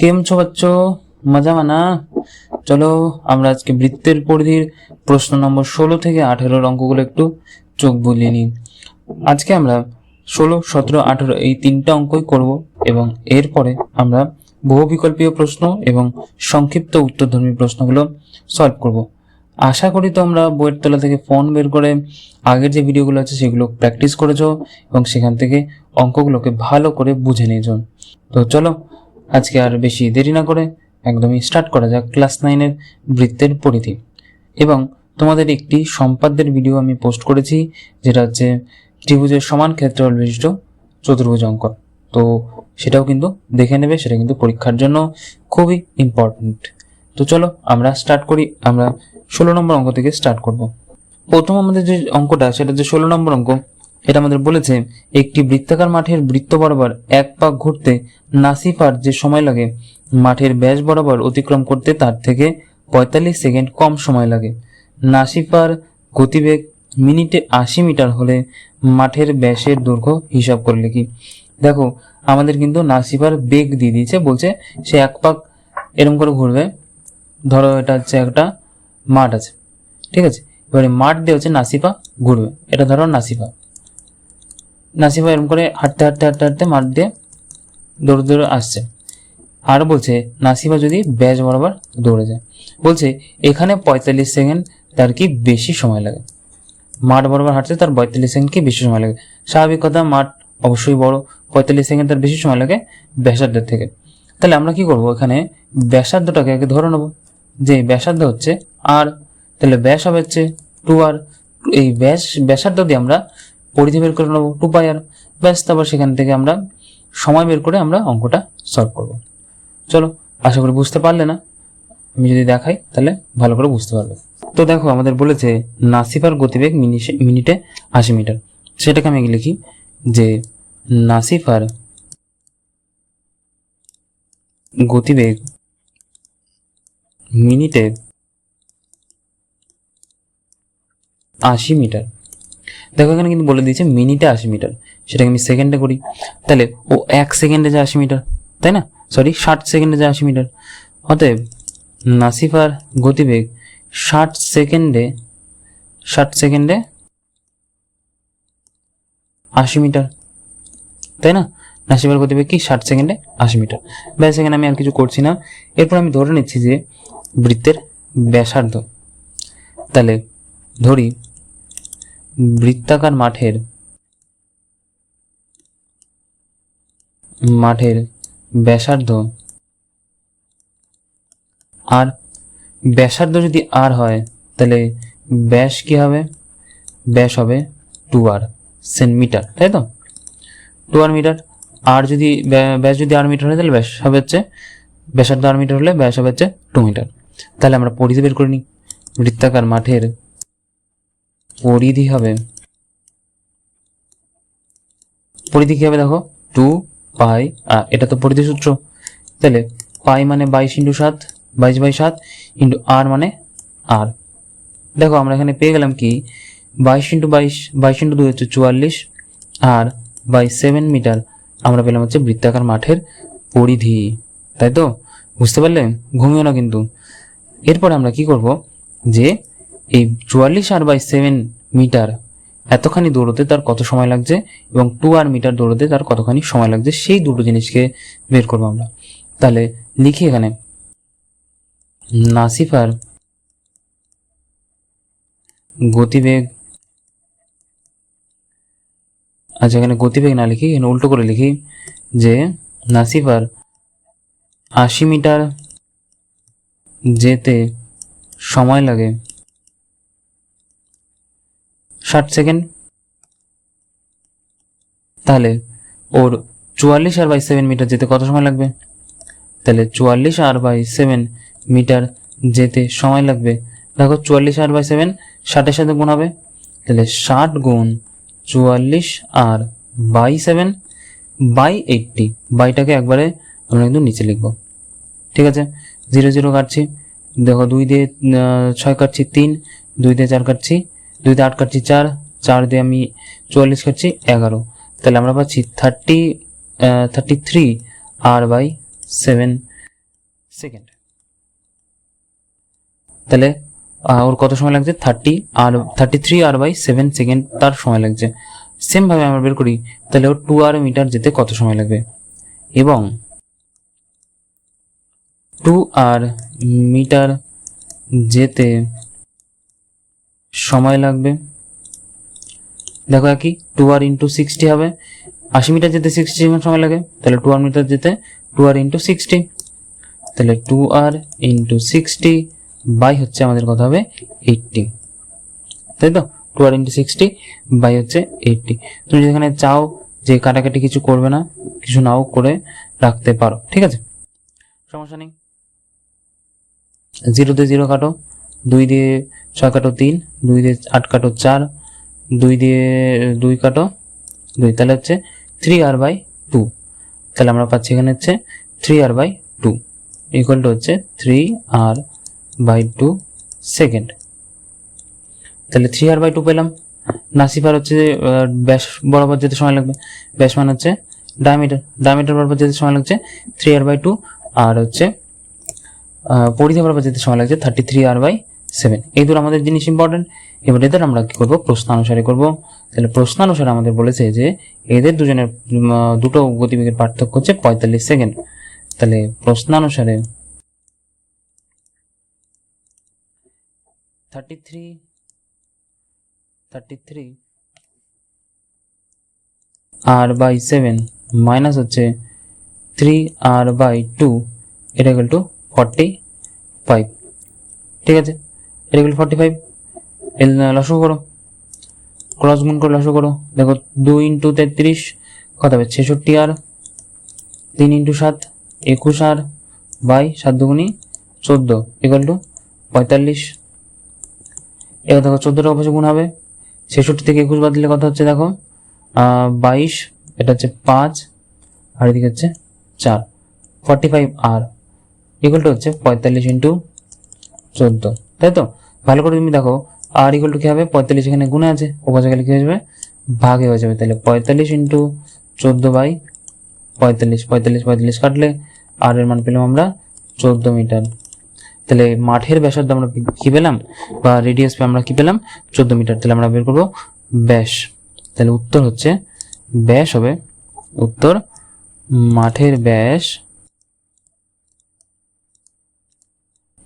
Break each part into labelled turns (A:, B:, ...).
A: কেম ছো বাচ্চ? মজা মানা? চলো, আমরা আজকে বৃত্তের পরিধির প্রশ্ন নম্বর ষোলো থেকে আঠেরোর অঙ্কগুলো একটু চোখ বুলিয়ে নিই। আজকে আমরা ষোলো, সতেরো, আঠেরো এই তিনটা অঙ্কই করব এবং এরপরে আমরা বহু বিকল্পীয় প্রশ্ন এবং সংক্ষিপ্ত উত্তরধর্মী প্রশ্নগুলো সলভ করব। আশা করি তোমরা বইয়ের তলা থেকে ফোন বের করে আগের যে ভিডিওগুলো আছে সেগুলো প্র্যাকটিস করেছ এবং সেখান থেকে অঙ্কগুলোকে ভালো করে বুঝে নিয়েছো। তো চলো আজকে আর বেশি দেরি না করে একদমই স্টার্ট করা যাক ক্লাস নাইনের বৃত্তের পরিধি। এবং তোমাদের একটি সম্পাদ্যের ভিডিও আমি পোস্ট করেছি, যেটা হচ্ছে ত্রিভুজের সমান ক্ষেত্রফল বিশিষ্ট চতুর্ভুজ অঙ্ক তো সেটাও কিন্তু দেখে নেবে, সেটা কিন্তু পরীক্ষার জন্য খুবই ইম্পর্ট্যান্ট তো চলো আমরা স্টার্ট করি, আমরা ষোলো নম্বর অঙ্ক থেকে স্টার্ট করব। প্রথম আমাদের যে অঙ্কটা, সেটা যে ষোলো নম্বর অঙ্ক। এটা আমাদের বলেছে, একটি বৃত্তাকার মাঠের বৃত্ত বরাবর এক পাক ঘুরতে নাসিফার যে সময় লাগে, মাঠের ব্যাস বরাবর অতিক্রম করতে তার থেকে পঁয়তাল্লিশ সেকেন্ড কম সময় লাগে। নাসিফার গতিবেগ মিনিটে আশি মিটার হলে মাঠের ব্যাসের দৈর্ঘ্য হিসাব করলে কি দেখো, আমাদের কিন্তু নাসিফার বেগ দিয়ে দিয়েছে, বলছে সে এক পাক এরম করে ঘুরবে। ধরো এটা হচ্ছে একটা মাঠ আছে, ঠিক আছে? এবারে মাঠ দিয়ে হচ্ছে নাসিফা ঘুরবে। এটা ধরো নাসিফা। নাসিফা এরকম করে হাঁটতে হাঁটতে হাঁটতে হাঁটতে মাঠ দিয়ে দৌড়ে দৌড়ে আসছে। আর বলছে, নাসিফা যদি ব্যাস বরাবর দৌড়ে যায়। বলছে, এখানে পঁয়তাল্লিশ সেকেন্ড তার কি বেশি সময় লাগে? মাঠ বরাবর হাঁটতে তার পঁয়তাল্লিশ সেকেন্ড কি বেশি সময় লাগে? স্বাভাবিক কথা, মাঠ অবশ্যই বড়। পঁয়তাল্লিশ সেকেন্ড তার বেশি সময় লাগে ব্যাসার্ধের থেকে। তাহলে আমরা কি করব? এখানে ব্যাসার্ধটাকে আগে ধরে নেব। যে ব্যাসার্ধ হচ্ছে আর, তাহলে ব্যাস হবে হচ্ছে টু আর। এই ব্যাস, ব্যাসার্ধ দিয়ে আমরা পরিধি বের করে নেব টু পাই আর। ব্যাস, তারপর সেখান থেকে আমরা সময় বের করে আমরা অঙ্কটা সলভ করব। চলো, আশা করি বুঝতে পারলে না। আমি যদি দেখাই, তাহলে ভালো করে বুঝতে পারবে। তো দেখো, আমাদের বলেছে নাসিফার গতিবেগ মিনিটে আশি মিটার। সেটাকে আমি লিখি যে নাসিফার গতিবেগ মিনিটে আশি মিটার। দেখো, এখানে কিন্তু বলে দিয়েছে মিনিটে আশি মিটার। সেটাকে আমি সেকেন্ডে করি। তাহলে ও এক সেকেন্ডে যায় আশি মিটার, তাই না? সরি ষাট সেকেন্ডে যায় আশি মিটার। অতএব নাসিফার গতিবেগ ষাট সেকেন্ডে ষাট সেকেন্ডে আশি মিটার, তাই না? নাসিফার গতিবেগ কি? ষাট সেকেন্ডে আশি মিটার। ব্যাস, এখানে আমি আর কিছু করছি না। এরপর আমি ধরে নিচ্ছি যে বৃত্তের ব্যাসার্ধ। তাহলে ধরি বৃত্তাকার মাঠের মাঠের ব্যাসার্ধ আর, ব্যাসার্ধ যদি আর হয়, তাহলে ব্যাস কি হবে? ব্যাস হবে টু আর সেন মিটার তাই তো? টু আর মিটার আর যদি ব্যা- ব্যাস যদি আর মিটার হয়, তাহলে ব্যাস হবে হচ্ছে, ব্যাসার্ধ আর মিটার হলে ব্যাস হবে হচ্ছে টু মিটার তাহলে আমরা পরিধি বের করে নিই। বৃত্তাকার মাঠের পরিধি হবে। পরিধি কি হবে দেখো? টু পাই এটা তো পরিধি সূত্র। তাহলে পাই মানে বাইশ ইন্টু সাত, বাইশ বাই সাত ইন্টু আর মানে আর দেখো আমরা এখানে পেয়ে গেলাম কি? বাইশ ইন্টু বাইশ বাইশ ইন্টু দুই হচ্ছে চুয়াল্লিশ আর বাই সেভেন মিটার। আমরা পেলাম হচ্ছে বৃত্তাকার মাঠের পরিধি। তাই তো? বুঝতে পারলে? ঘুমিও না কিন্তু। এরপরে আমরা কি করব? যে এই চুয়াল্লিশ আর বাই সেভেন মিটার এতখানি দৌড়তে তার কত সময় লাগছে এবং টু আর মিটার দৌড়তে তার কতখানি সময় লাগছে, সেই দুটো জিনিসকে বের করব আমরা। তাহলে লিখি এখানে। নাসিফার গতিবেগ। আচ্ছা এখানে গতিবেগ না লিখি, এখানে উল্টো করে লিখি যে নাসিফার আশি মিটার যেতে সময় লাগে। ষাট সেকেন্ড। তাহলে ওর চুয়াল্লিশ আর বাই সেভেন মিটার যেতে কত সময় লাগবে? তাহলে চুয়াল্লিশ আর বাই সেভেন মিটার যেতে সময় লাগবে। দেখো চুয়াল্লিশ আর বাই সেভেন ষাটের সাথে গুণ হবে। তাহলে ষাট গুণ চুয়াল্লিশ আর বাই সেভেন বাই এইটটি। বাইটাকে একবারে আমরা কিন্তু নিচে লিখব। ঠিক আছে? জিরো জিরো কাটছি। দেখো দুই দিয়ে ছয় কাটছি তিন, দুই দিয়ে চার কাটছি। দুই দিয়ে আট কাটছি চার চার দিয়ে আমি চুয়াল্লিশ কাটছি এগারো। তাহলে আমরা পাচ্ছি thirty thirty three r by seven second তাহলে ওর কত সময় লাগছে? Thirty r thirty three r by seven second তার সময় লাগছে। সেম ভাবে আমরা বের করি, তাহলে ওর টু আর মিটার যেতে কত সময় লাগবে? এবং টু আর মিটার যেতে সময় লাগবে। দেখো একই টু আর ইন্টু সিক্সটি হবে। আশি মিটার যেতে সিক্সটি সময় লাগে, তাহলে টু আর মিটার যেতে টু আর ইন্টু সিক্সটি তাহলে two r into sixty by হচ্ছে আমাদের কথা হবে? এইটটি তাই তো? Two r into sixty by eighty eighty তুমি যেখানে চাও যে কাটাকাটি কিছু করবে না, কিছু নাও করে রাখতে পারো, ঠিক আছে? সমস্যা নেই। জিরো দিয়ে জিরো কাটো। দুই দিয়ে ছয় কাটো তিন, দুই দিয়ে আট কাটো চার, দুই দিয়ে, দুই কাটো দুই, তাহলে হচ্ছে থ্রি আর বাই টু তাহলে আমরা পাচ্ছি এখানে হচ্ছে three r by two equal to হচ্ছে three r by two second তাহলে থ্রি আর বাই টু পেলাম। নাসিফার হচ্ছে ব্যাস বরাবর যেতে সময় লাগবে। ব্যাস মানে হচ্ছে ডায়ামিটার ডায়ামিটার বরাবর যেতে সময় লাগছে থ্রি আর বাই টু আর হচ্ছে পরিধি বরাবর যেতে সময় লাগছে thirty three r by seven এই দুটো আমাদের জিনিস ইম্পর্টেন্ট এবার এদের আমরা কি করব? প্রশ্নানুসারে করব। তাহলে প্রশ্নানুসারে আমাদের বলেছে যে, এদের দুজনের দুটো গতিবেগের পার্থক্য হচ্ছে পঁয়তাল্লিশ সেকেন্ড তাহলে প্রশ্নানুসারে thirty three thirty three r by seven minus হচ্ছে থ্রি আর বাই টু এটা ইকুয়াল টু ফর্টি ফাইভ ঠিক আছে? এটা ইকুয়াল ফর্টি ফাইভ লসও করো। ক্রস গুণ করে লসও করো। দেখো, দুই ইন্টু তেত্রিশ, কত হবে? ছেষট্টি আর তিন ইন্টু সাত, একুশ আর বাই সাত দুগুণি চোদ্দ ইকুয়াল টু পঁয়তাল্লিশ। এবার দেখো, চোদ্দোটা অবশ্যই গুণ হবে। ছেষট্টি থেকে একুশ বাদ দিলে কত হচ্ছে দেখো? বাইশ, এটা হচ্ছে পাঁচ, আর এদিকে হচ্ছে চার। Forty five r equal to হচ্ছে পঁয়তাল্লিশ ইন্টু চোদ্দ, তাই তো? ভালো করে তুমি দেখো আর ইকুয়াল টু কি হবে? পঁয়তাল্লিশ এখানে গুণে আছে ওপাশে গেলে কি হয়ে যাবে? ভাগে হয়ে যাবে, তাহলে পঁয়তাল্লিশ ইন্টু চোদ্দ বাই পঁয়তাল্লিশ পঁয়তাল্লিশ পঁয়তাল্লিশ কাটলে আর এর মান পেলাম আমরা চোদ্দ মিটার। তাহলে মাঠের ব্যাসার্ধ আমরা কি- পেলাম? বা রেডিয়াস আমরা কি পেলাম? চোদ্দ মিটার। তাহলে আমরা বের করব ব্যাস। তাহলে উত্তর হচ্ছে, ব্যাস হবে উত্তর মাঠের ব্যাস।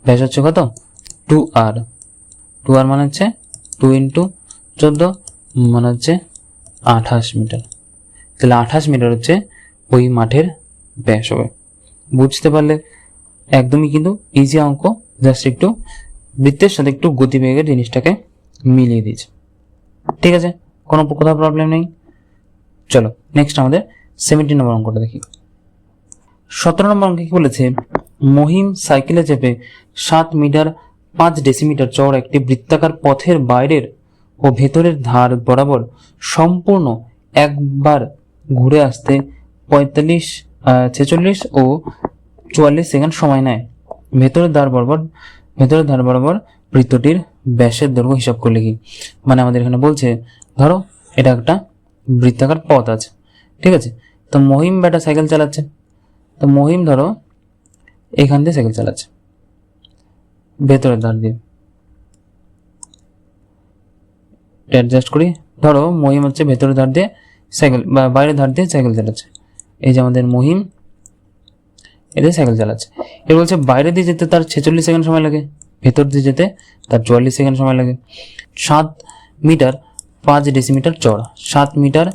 A: ব্যাস হচ্ছে কত? টু আর টু আর মানে হচ্ছে টু ইন্টু চোদ্দ মানে হচ্ছে আঠাশ মিটার। তাহলে আঠাশ মিটার হচ্ছে ওই মাঠের ব্যাস হবে। বুঝতে পারলে একদমই কিন্তু ইজি অঙ্ক জাস্ট একটু বৃত্তের সাথে একটু গতিবেগের জিনিসটাকে মিলিয়ে দিয়েছে। ঠিক আছে? কোনো কোথাও প্রবলেম নেই। চলো নেক্সট আমাদের সেভেন্টি নম্বর অঙ্কটা দেখি। সতেরো নম্বর অঙ্কে কি বলেছে? মহিম সাইকেলে চেপে সাত মিটার পাঁচ ডেসিমিটার চওড়া একটি বৃত্তাকার পথের বাইরের ও ভেতরের ধার বরাবর সম্পূর্ণ একবার ঘুরে আসতে পঁয়তাল্লিশ ছেচল্লিশ ও চুয়াল্লিশ সেকেন্ড সময় নেয়। ভেতরের ধার বরাবর, ভেতরের ধার বরাবর বৃত্তটির ব্যাসের দৈর্ঘ্য হিসাব করলে কি? মানে আমাদের এখানে বলছে, ধরো এটা একটা বৃত্তাকার পথ আছে, ঠিক আছে? তো মহিম বেটা সাইকেল চালাচ্ছে। তো মহিম ধরো এখান দিয়ে সাইকেল চালাচ্ছে। ভেতরের ধার দিয়ে। অ্যাডজাস্ট করি। ধরো, মহিম হচ্ছে ভেতরের ধার দিয়ে সাইকেল বা বাইরের ধার দিয়ে সাইকেল চালাচ্ছে। এই যে আমাদের মহিম এদের সাইকেল চালাচ্ছে। এর বলছে, বাইরে দিয়ে যেতে তার ছেচল্লিশ সেকেন্ড সময় লাগে, ভেতর দিয়ে যেতে তার চুয়াল্লিশ সেকেন্ড সময় লাগে। সাত মিটার পাঁচ ডেসিমিটার চওড়া। সাত মিটার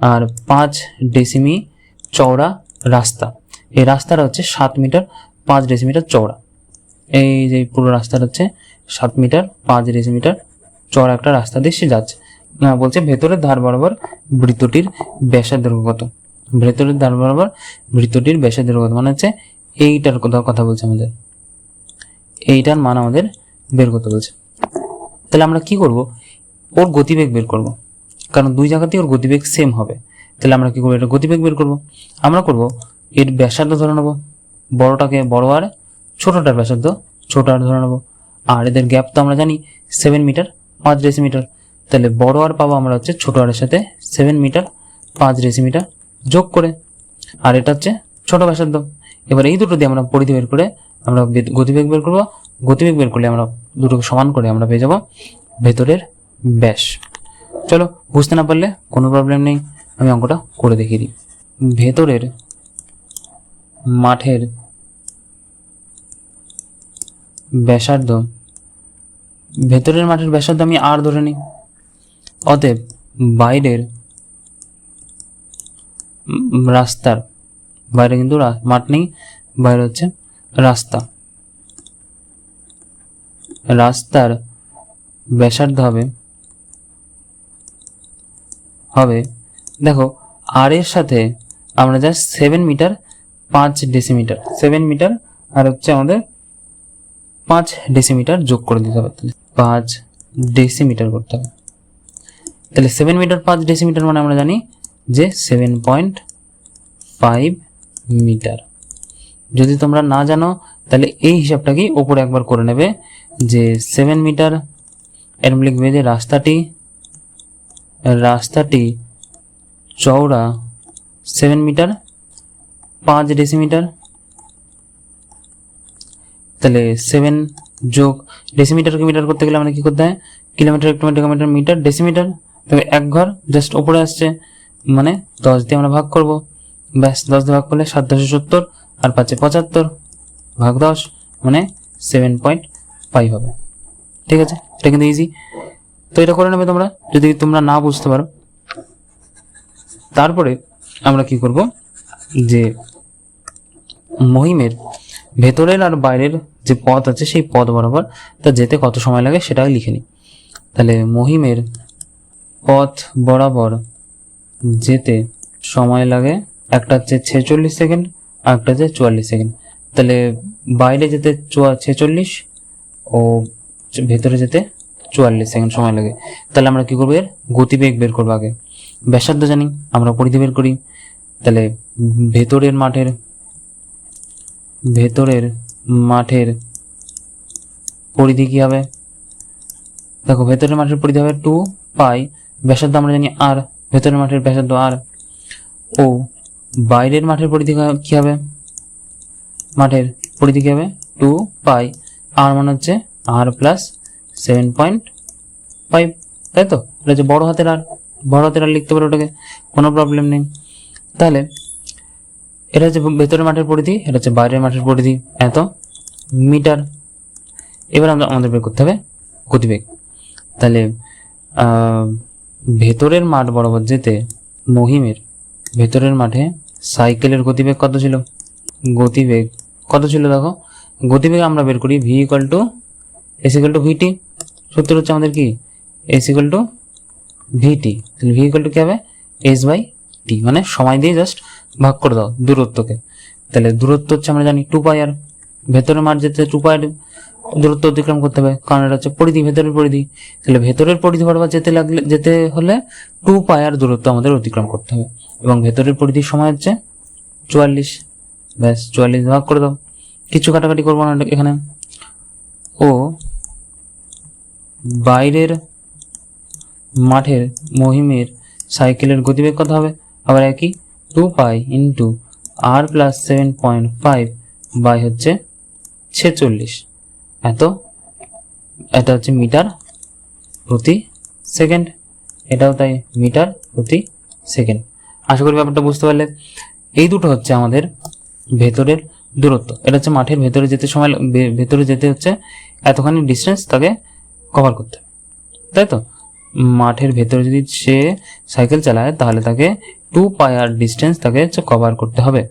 A: আর পাঁচ ডেসিমি চওড়া রাস্তা। এই রাস্তাটা হচ্ছে সাত মিটার পাঁচ ডেসিমিটার চওড়া। এই যে পুরো রাস্তাটা হচ্ছে সাত মিটার পাঁচ ডেসিমিটার চওড়া একটা রাস্তা দিয়ে সে যাচ্ছে। আহ, বলছে ভেতরের ধার বরাবর বৃত্তটির ব্যাসের দৈর্ঘ্য কত ভেতরের ধার বরাবর বৃত্তটির ব্যাসের দৈর্ঘ্য কত মানে হচ্ছে এইটার কথা কথা বলছে আমাদের। এইটার মান আমাদের বের করতে বলছে। তাহলে আমরা কি করব? ওর গতিবেগ বের করব। কারণ দুই জায়গাতেই ওর গতিবেগ সেম হবে। তাহলে আমরা কি করব? এটা গতিবেগ বের করব। আমরা করব এর ব্যাসার্ধ ধরে নেব। বড়টাকে বড় আর ছোটটার ব্যাসার্ধ ছোট আর ধরে নেব। আর এদের গ্যাপ তো আমরা জানি সেভেন মিটার পাঁচ ডেসিমিটার তাহলে বড় আর পাবো আমরা হচ্ছে ছোট আরের সাথে সেভেন মিটার পাঁচ ডেসিমিটার যোগ করে। আর এটা হচ্ছে ছোট ব্যাসার্ধ এবার এই দুটো দিয়ে আমরা পরিধি বের করে আমরা গতিবেগ বের করব। গতিবেগ বের করলে আমরা দুটোকে সমান করে আমরা পেয়ে যাব ভেতরের ব্যাস। চলো, বুঝতে না পারলে কোনো প্রবলেম নেই। আমি অঙ্কটা করে দেখিয়ে দিই। ভেতরের মাঠের ব্যাসার্ধ। ভেতরের মাঠের ব্যাসার্ধ আমি আর ধরে নিই। অতএব বাইরের রাস্তার, বাইরে কিন্তু মাঠ নেই, বাইরে হচ্ছে রাস্তা। রাস্তার ব্যাসার্ধ হবে হবে, দেখো, আর এর সাথে আমরা যা সেভেন মিটার পাঁচ ডেসিমিটার সেভেন মিটার আর হচ্ছে আমাদের পাঁচ ডেসিমিটার যোগ করে দিতে হবে, তাহলে পাঁচ ডেসিমিটার করতে হবে। তাহলে সেভেন মিটার পাঁচ ডেসিমিটার মানে আমরা জানি যে সেভেন পয়েন্ট ফাইভ মিটার যদি তোমরা না জানো, তাহলে এই হিসাবটাকেই ওপরে একবার করে নেবে যে সেভেন মিটার এরম লিখবে যে রাস্তাটি রাস্তাটি চওড়া সেভেন মিটার পাঁচ ডেসিমিটার তাহলে সেভেন যোগ ডেসিমিটারকে মিটার করতে গেলে আমাদের কি করতে হয়? কিলোমিটার হেক্টোমিটার মিটার ডেসিমিটার তবে এক ঘর জাস্ট ওপরে আসছে মানে দশ দিয়ে আমরা ভাগ করব। ব্যাস, দশ দিয়ে ভাগ করলে সাত দশে সত্তর, আর পাঁচে পঁচাত্তর, ভাগ দশ মানে সেভেন পয়েন্ট ফাইভ হবে। ঠিক আছে? এটা কিন্তু ইজি তো এটা করে নেবে তোমরা, যদি তোমরা না বুঝতে পারো। তারপরে আমরা কি করব? যে মহিমের ভেতরের আর বাইরের যে পথ আছে সেই পথ বরাবর তা যেতে কত সময় লাগে সেটা লিখে নিই। তাহলে মহিমের পথ বরাবর যেতে সময় লাগে একটা হচ্ছে ছেচল্লিশ সেকেন্ড আর একটা হচ্ছে চুয়াল্লিশ সেকেন্ড। তাহলে বাইরে যেতে ছেচল্লিশ ও ভেতরে যেতে চুয়াল্লিশ সেকেন্ড সময় লাগে। তাহলে আমরা কি করব এর? গতিবেগ বের করব আগে। ব্যাসার্ধ জানি, আমরা পরিধি বের করি। তাহলে ভেতরের মাঠের, ভেতরের মাঠের পরিধি কি হবে? দেখো, ভেতরের মাঠের পরিধি হবে টু পাই ব্যাসার্ধ আমরা জানি আর ভেতরের মাঠের ব্যাসার্ধ আর ও বাইরের মাঠের পরিধি কা- হবে? মাঠের পরিধি কি হবে? টু পাই আর মানে হচ্ছে r plus seven point five তাই তো? এটা হচ্ছে বড় হাতের আর বড় হাতের আর লিখতে পারো ওটাকে, কোনো প্রবলেম নেই। তাহলে এটা হচ্ছে ভেতরের মাঠের পরিধি, এটা হচ্ছে বাইরের মাঠের পরিধি। এত মিটার। এবার আমরা আমাদের বের করতে হবে গতিবেগ। তাহলে ভেতরের মাঠ বরাবর যেতে মহিমের ভেতরের মাঠে সাইকেলের গতিবেগ কত ছিল? গতিবেগ কত ছিল দেখো? গতিবেগ আমরা বের করি v equal to s equal to v t সূত্র হচ্ছে আমাদের কি? এস ইকুয়াল টু ভিটি তাহলে ভি ইকুয়াল টু কি হবে? এস বাই টি মানে সময় দিয়ে জাস্ট ভাগ করে দাও দূরত্বকে। তাহলে দূরত্ব হচ্ছে আমরা জানি টু পাই আর ভেতরের মাঠ যেতে টু পাই দূরত্ব অতিক্রম করতে হবে, কারণ এটা হচ্ছে পরিধি, ভেতরের পরিধি। তাহলে ভেতরের পরিধি বরাবর যেতে লাগলে, যেতে হলে টু পাই আর দূরত্ব আমাদের অতিক্রম করতে হবে। এবং ভেতরের পরিধির সময় হচ্ছে চুয়াল্লিশ। ব্যাস, চুয়াল্লিশ ভাগ করে দাও। কিছু কাটাকাটি করব না এখানে। ও, বাইরের মাঠের মহিমের সাইকেলের গতিবেগ কত হবে? আবার একই two pi into r plus seven point five by হচ্ছে ছেচল্লিশ। এত, এটা হচ্ছে মিটার প্রতি সেকেন্ড এটাও তাই মিটার প্রতি সেকেন্ড আশা করি ব্যাপারটা বুঝতে পারলে। এই দুটো হচ্ছে আমাদের ভেতরের দূরত্ব। এটা হচ্ছে মাঠের ভেতরে যেতে সময় ভেতরে যেতে হচ্ছে এতখানি ডিস্টেন্স তাকে কভার করতে। তাই তো? মাঠের ভেতরে যদি সে সাইকেল চালায় তাহলে তাকে টু পাই আর ডিস্টেন্স তাকে হচ্ছে কভার করতে হবে।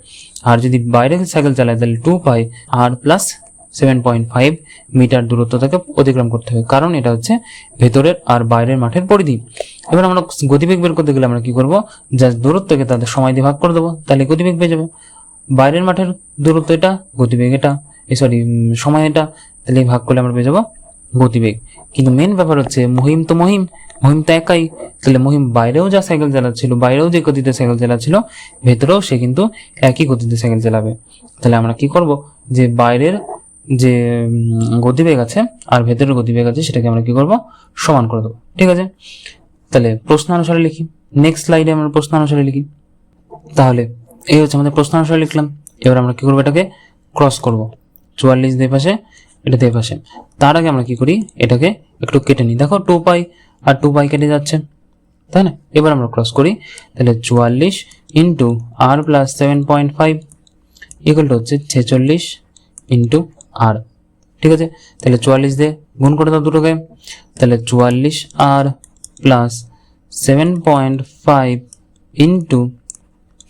A: আর যদি বাইরে সাইকেল চালায়, তাহলে two pi r plus seven point five metre দূরত্ব তাকে অতিক্রম করতে হবে। কারণ এটা হচ্ছে ভেতরের আর বাইরের মাঠের পরিধি। এবার আমরা গতিবেগ বের করতে গেলে আমরা কি করব? জাস্ট দূরত্বকে তাদের সময় দিয়ে ভাগ করে দেবো। তাহলে গতিবেগ পেয়ে যাবে। বাইরের মাঠের দূরত্ব এটা, গতিবেগ এটা সরি সময় এটা, তাহলে ভাগ করলে আমরা পেয়ে যাব গতিবেগ। কিন্তু মেন ব্যাপার হচ্ছে মহিম তো মহিম মহিম তো একাই। তাহলে মহিম বাইরেও যা সাইকেল চালাচ্ছিল, বাইরেও যে গতিতে সাইকেল চালাচ্ছিল, ভেতরেও সে কিন্তু একই গতিতে সাইকেল চালাবে। তাহলে আমরা কি করব? যে বাইরের যে গতিবেগ আছে আর ভেতরের গতিবেগ আছে, সেটাকে আমরা কি করব? সমান করে দেবো। ঠিক আছে? তাহলে প্রশ্ন অনুসারে লিখি। নেক্সট স্লাইডে আমরা প্রশ্ন অনুসারে লিখি। তাহলে এই হচ্ছে আমাদের প্রশ্ন অনুসারে লিখলাম। এবার আমরা কি করব এটাকে ক্রস করব। চুয়াল্লিশ দিয়ে পাশে এটা দিয়ে পাশে তার আগে আমরা কি করি? এটাকে একটু কেটে নিই। দেখো টু পাই আর টু পাই কেটে যাচ্ছে। তাই না? এবার আমরা ক্রস করি। তাহলে চুয়াল্লিশ into r plus seven point five equal to হচ্ছে ছেচল্লিশ ইন্টু আর ঠিক আছে? তাহলে চুয়াল্লিশ দিয়ে গুণ করে দাও দুটোকে। তাহলে চুয়াল্লিশ r plus seven point five into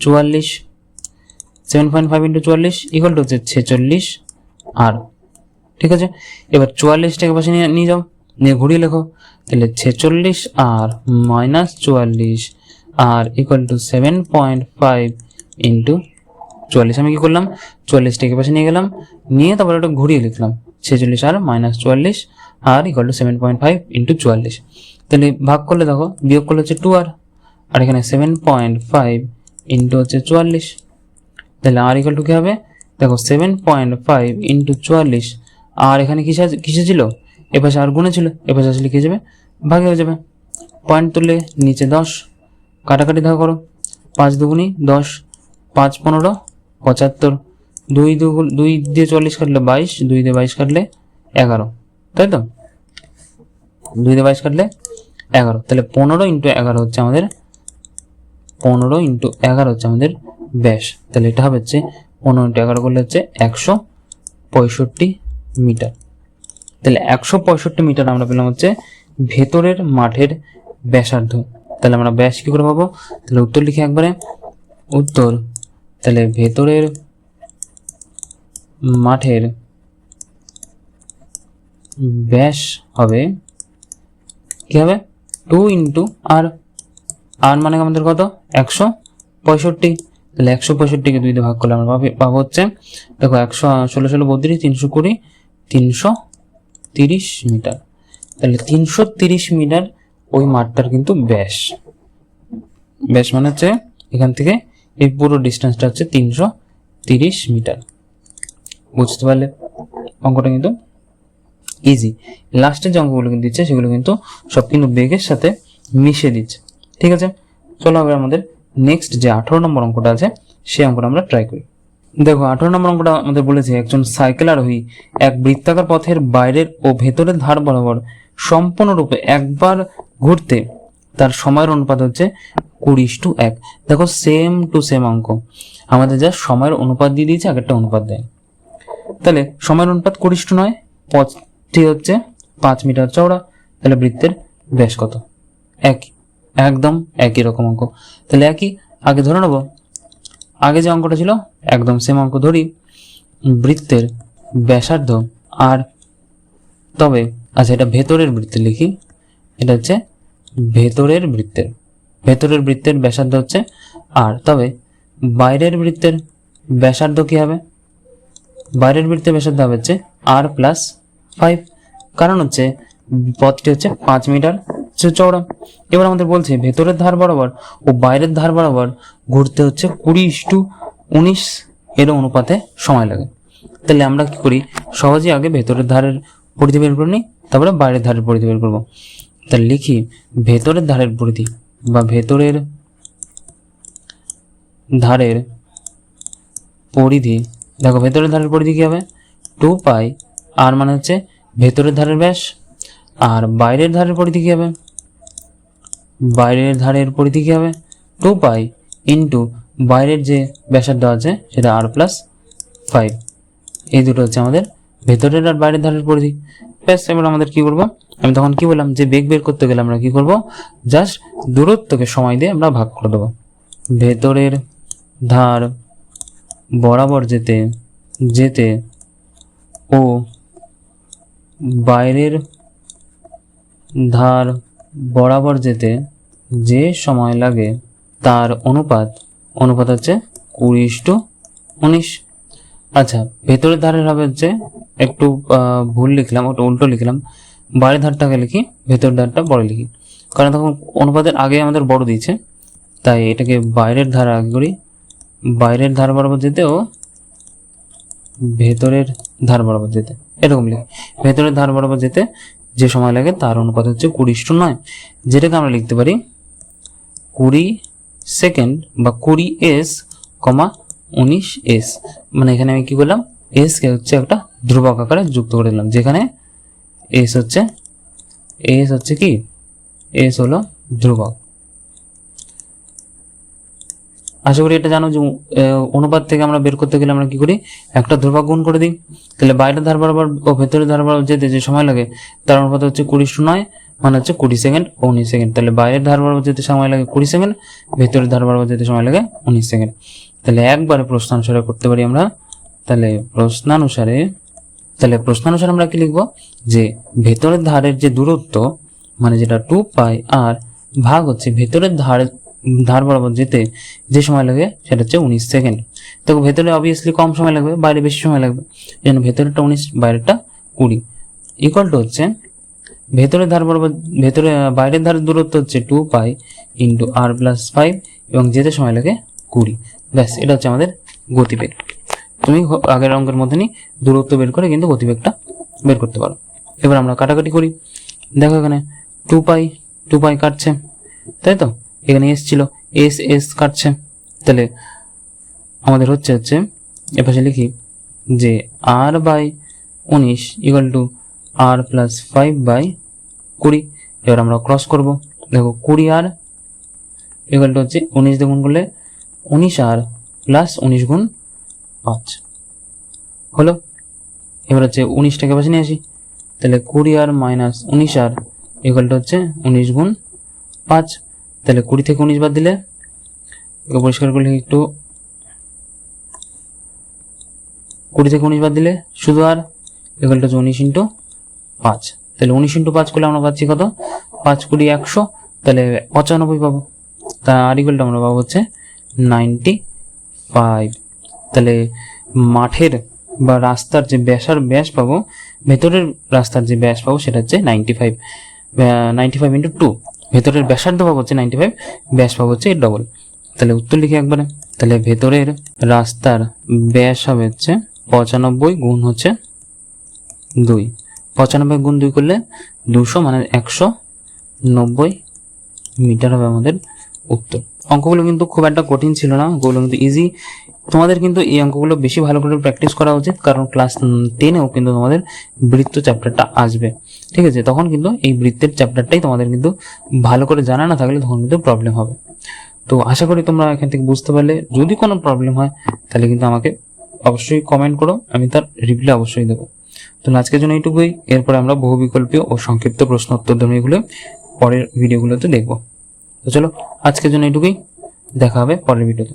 A: চুয়াল্লিশ সেভেন পয়েন্ট ফাইভ ইন্টু চুয়াল্লিশ ইকুয়াল টু হচ্ছে ছেচল্লিশ আর ঠিক আছে? এবার চুয়াল্লিশটাকে পাশে নিয়ে নিয়ে যাও, নিয়ে ঘুরিয়ে লেখো। তাহলে ছেচল্লিশ আর মাইনাস চুয়াল্লিশ r equal to seven point five into চুয়াল্লিশ। আমি কি করলাম? চুয়াল্লিশটাকে পাশে নিয়ে গেলাম, নিয়ে তারপর ওটা ঘুরিয়ে লিখলাম। ছেচল্লিশ আর মাইনাস চুয়াল্লিশ r equal to seven point five into চুয়াল্লিশ। তাহলে ভাগ করলে দেখো, বিয়োগ করলে হচ্ছে টু আর আর এখানে সেভেন পয়েন্ট ফাইভ ইন্টু হচ্ছে চুয়াল্লিশ। তাহলে আর ইকুয়াল টু কী হবে? দেখো সেভেন পয়েন্ট ফাইভ ইন্টু চুয়াল্লিশ আর এখানে কিসে কিসে ছিল? এপাশে আর গুণে ছিল, এপাশে আসলে কী যাবে? ভাগে হয়ে যাবে। পয়েন্ট তুললে নিচে দশ, কাটাকাটি দেখা করো। পাঁচ দুগুনি দশ, পাঁচ পনেরো, পঁচাত্তর। দুই দুগুণ, দুই দিয়ে চল্লিশ কাটলে বাইশ, দুই দিয়ে বাইশ কাটলে এগারো। তাই তো? দুই দিয়ে বাইশ কাটলে এগারো। তাহলে পনেরো ইন্টু এগারো হচ্ছে আমাদের, পনেরো ইন্টু এগারো হচ্ছে আমাদের ব্যাস। তাহলে এটা হবে হচ্ছে, পনেরো ইন্টু এগারো করলে হচ্ছে একশো পঁয়ষট্টি। মিটার। তাহলে একশো পঁয়ষট্টি মিটার আমরা পেলাম হচ্ছে ভেতরের মাঠের ব্যাসার্ধ। তাহলে আমরা ব্যাস কী করে পাবো? তাহলে উত্তর লিখি একবারে। উত্তর। তাহলে ভেতরের মাঠের ব্যাস হবে কি হবে? টু ইন্টু আর। আর মানে আমাদের কত? একশো পঁয়ষট্টি। তাহলে একশো পঁয়ষট্টিকে দুই ভাগ করলে আমরা পাবো হচ্ছে, দেখো একশো ষোলো ষোলো বত্রিশ, তিনশো কুড়ি তিনশো তিরিশ মিটার। তাহলে তিনশো তিরিশ মিটার ওই মাঠটার কিন্তু ব্যাস। ব্যাস মানে হচ্ছে এখান থেকে এই পুরো ডিস্টেন্সটা হচ্ছে তিনশো তিরিশ মিটার। বুঝতে পারলে? অঙ্কটা কিন্তু ইজি লাস্টের যে অঙ্কগুলো কিন্তু দিচ্ছে, সেগুলো কিন্তু সব কিন্তু বেগের সাথে মিশে দিচ্ছে। ঠিক আছে? চলো এবার আমাদের নেক্সট যে আঠারো নম্বর অঙ্কটা আছে, সেই অঙ্কটা আমরা ট্রাই করি। দেখো, আঠারো নম্বর অঙ্কটা আমাদের বলেছে, একজন সাইকেল আরোহী এক বৃত্তাকার পথের বাইরের ও ভেতরের ধার বরাবর সম্পূর্ণরূপে একবার ঘুরতে তার সময়ের অনুপাত হচ্ছে কুড়ি টু এক। দেখো সেম টু সেম অঙ্ক। আমাদের যা সময়ের অনুপাত দিয়ে দিয়েছে, আগেরটা অনুপাত দেয়। তাহলে সময়ের অনুপাত কুড়ি টু নয়, পথটি হচ্ছে পাঁচ মিটার চওড়া, তাহলে বৃত্তের ব্যাস কত? একই, একদম একই রকম অঙ্ক। তাহলে একই, আগে ধরে নেব আগে যে অঙ্কটা ছিল, একদম সেম অঙ্ক ধরি, বৃত্তের ব্যাসার্ধ আর তবে আচ্ছা এটা ভেতরের বৃত্তে লিখি, এটা হচ্ছে ভেতরের বৃত্তের ভেতরের বৃত্তের ব্যাসার্ধ হচ্ছে আর, তবে বাইরের বৃত্তের ব্যাসার্ধ কি হবে? বাইরের বৃত্তের ব্যাসার্ধ হবে হচ্ছে আর প্লাস ফাইভ কারণ হচ্ছে পথটি হচ্ছে পাঁচ মিটার চওড়া। এবার আমাদের বলছে, ভেতরের ধার বরাবর ও বাইরের ধার বরাবর ঘুরতে হচ্ছে কুড়ি টু উনিশ এর অনুপাতে সময় লাগে। তাহলে আমরা কি করি? সহজেই আগে ভেতরের ধারের পরিধি বের করে নিই, তারপরে বাইরের ধারের পরিধি বের করব। তাহলে লিখি, ভেতরের ধারের পরিধি বা ভেতরের ধারের পরিধি, দেখো ভেতরের ধারের পরিধি কি হবে? টু পাই আর মানে হচ্ছে ভেতরের ধারের ব্যাস, আর বাইরের ধারের পরিধি কি হবে? বাইরের ধারের পরিধি কি হবে? টু পাই ইন্টু বাইরের যে ব্যাসার্ধ আছে, সেটা আর প্লাস ফাইভ এই দুটো হচ্ছে আমাদের ভেতরের আর বাইরের ধারের পরিধি। ব্যাস, এবার আমাদের কি করব? আমি তখন কি বললাম যে বেগ বের করতে গেলে আমরা কি করব? জাস্ট দূরত্বকে সময় দিয়ে আমরা ভাগ করে দেবো। ভেতরের ধার বরাবর যেতে যেতে ও বাইরের ধার বরাবর যেতে যে সময় লাগে, তার অনুপাত অনুপাত হচ্ছে কুড়ি টু উনিশ। আচ্ছা ভেতরের ধারের হবে হচ্ছে একটু ভুল লিখলাম ওটা উল্টো লিখলাম। বাইরের ধারটাকে লিখি ভেতরের ধারটা বড় লিখি। কারণ তখন অনুপাতের আগে আমাদের বড় দিয়েছে, তাই এটাকে বাইরের ধার আগে করি। বাইরের ধার বরাবর যেতে ও ভেতরের ধার বরাবর যেতে, এরকম লিখি। ভেতরের ধার বরাবর যেতে যে সময় লাগে তার অনুপাত হচ্ছে কুড়ি ইস্টু নয়, যেটাকে আমরা লিখতে পারি কুড়ি সেকেন্ড বা কুড়ি এস কমা উনিশ এস। মানে এখানে আমি কি করলাম? এসকে হচ্ছে একটা ধ্রুবক আকারে যুক্ত করে দিলাম, যেখানে এস হচ্ছে এস হচ্ছে কি? এস হলো ধ্রুবক। আশা করি এটা জানো যে অনুপাত থেকে আমরা বের করতে গেলে আমরা কি করি? একটা ধ্রুবক গুণ করে দিই। তাহলে বাইরের ধার বরাবর ও ভেতরের ধার বরাবর যেতে যে সময় লাগে, তার অনুপাত হচ্ছে কুড়ি নয় মানে হচ্ছে কুড়ি সেকেন্ড ও উনিশ সেকেন্ড। তাহলে বাইরের ধার বরাবর যেতে সময় লাগে কুড়ি সেকেন্ড, ভেতরের ধার বরাবর যেতে সময় লাগে উনিশ সেকেন্ড। তাহলে একবারে প্রশ্নানুসারে করতে পারি আমরা। তাহলে প্রশ্নানুসারে তাহলে প্রশ্নানুসারে আমরা কি লিখব? যে ভেতরের ধারের যে দূরত্ব মানে যেটা টু পাই আর ভাগ হচ্ছে ভেতরের ধার ধার বরাবর যেতে যে সময় লাগে সেটা হচ্ছে উনিশ সেকেন্ড। তো ভেতরে অবভিয়াসলি কম সময় লাগবে, বাইরে বেশি সময় লাগবে। এই জন্য ভেতরেরটা উনিশ, বাইরেরটা কুড়ি। ইকুয়াল টু হচ্ছে ভেতরের ধার বরাবর, ভেতরে বাইরের ধারের দূরত্ব হচ্ছে two pi into r plus five এবং যেতে সময় লাগে কুড়ি। ব্যাস, এটা হচ্ছে আমাদের গতিবেগ। তুমি আগের অঙ্কের মতনই দূরত্ব বের করে কিন্তু গতিবেগটা বের করতে পারো। এবার আমরা কাটাকাটি করি। দেখো এখানে টু পাই টু পাই কাটছে, তাই তো? এখানে এস ছিল এস এস কাটছে। তাহলে আমাদের হচ্ছে হচ্ছে, এপাশে লিখি যে আর বাই উনিশ equal to r plus five by কুড়ি। এবার আমরা ক্রস করব। দেখো কুড়ি আর ইকুয়াল টু হচ্ছে উনিশ দিয়ে গুণ করলে উনিশ আর প্লাস উনিশ গুণ পাঁচ। হলো? এবার হচ্ছে উনিশটাকে পাশে নিয়ে আসি। তাহলে কুড়ি আর মাইনাস উনিশ আর ইকুয়াল টু হচ্ছে উনিশ গুণ পাঁচ। তাহলে কুড়ি থেকে উনিশ বাদ দিলে একে পরিষ্কার করলে একটু। কুড়ি থেকে উনিশ বাদ দিলে শুধু আর ইকুয়াল টু হচ্ছে উনিশ ইন্টু পাঁচ। তাহলে উনিশ ইন্টু পাঁচ করলে আমরা পাচ্ছি কত? পাঁচ কুড়ি একশো। তাহলে পঁচানব্বই পাবো। তা আর ইকুয়ালটা আমরা পাবো হচ্ছে নাইনটি ফাইভ তাহলে মাঠের বা রাস্তার যে ব্যাসার ব্যাস পাবো, ভেতরের রাস্তার যে ব্যাস পাবো সেটা হচ্ছে ninety five ninety five into two ভেতরের ব্যাসার্ধ পাবো হচ্ছে নাইনটি ফাইভ ব্যাস পাবো হচ্ছে এর ডবল তাহলে উত্তর লিখে একবারে। তাহলে ভেতরের রাস্তার ব্যাস হবে হচ্ছে পঁচানব্বই গুণ হচ্ছে দুই। পঁচানব্বই গুণ দুই করলে দুশো মানে একশো নব্বই মিটার হবে আমাদের উত্তর। অঙ্কগুলো কিন্তু খুব একটা কঠিন ছিল না অঙ্কগুলো কিন্তু ইজি তোমাদের কিন্তু এই অঙ্কগুলো বেশি ভালো করে প্র্যাকটিস করা উচিত, কারণ ক্লাস টেনেও কিন্তু তোমাদের বৃত্ত চ্যাপ্টারটা আসবে। ঠিক আছে তখন কিন্তু এই বৃত্তের চ্যাপ্টারটাই তোমাদের কিন্তু ভালো করে জানা না থাকলে তখন কিন্তু প্রবলেম হবে। তো আশা করি তোমরা এখান থেকে বুঝতে পারলে। যদি কোনো প্রবলেম হয়, তাহলে কিন্তু আমাকে অবশ্যই কমেন্ট করো, আমি তার রিপ্লাই অবশ্যই দেবো। তো আজকের জন্য এইটুকুই। এরপরে আমরা বহু বিকল্পীয় ও সংক্ষিপ্ত প্রশ্ন উত্তর এগুলো পরের ভিডিওগুলোতে দেখব। তো চলো, আজকের জন্য এইটুকুই। দেখা হবে পরের ভিডিওতে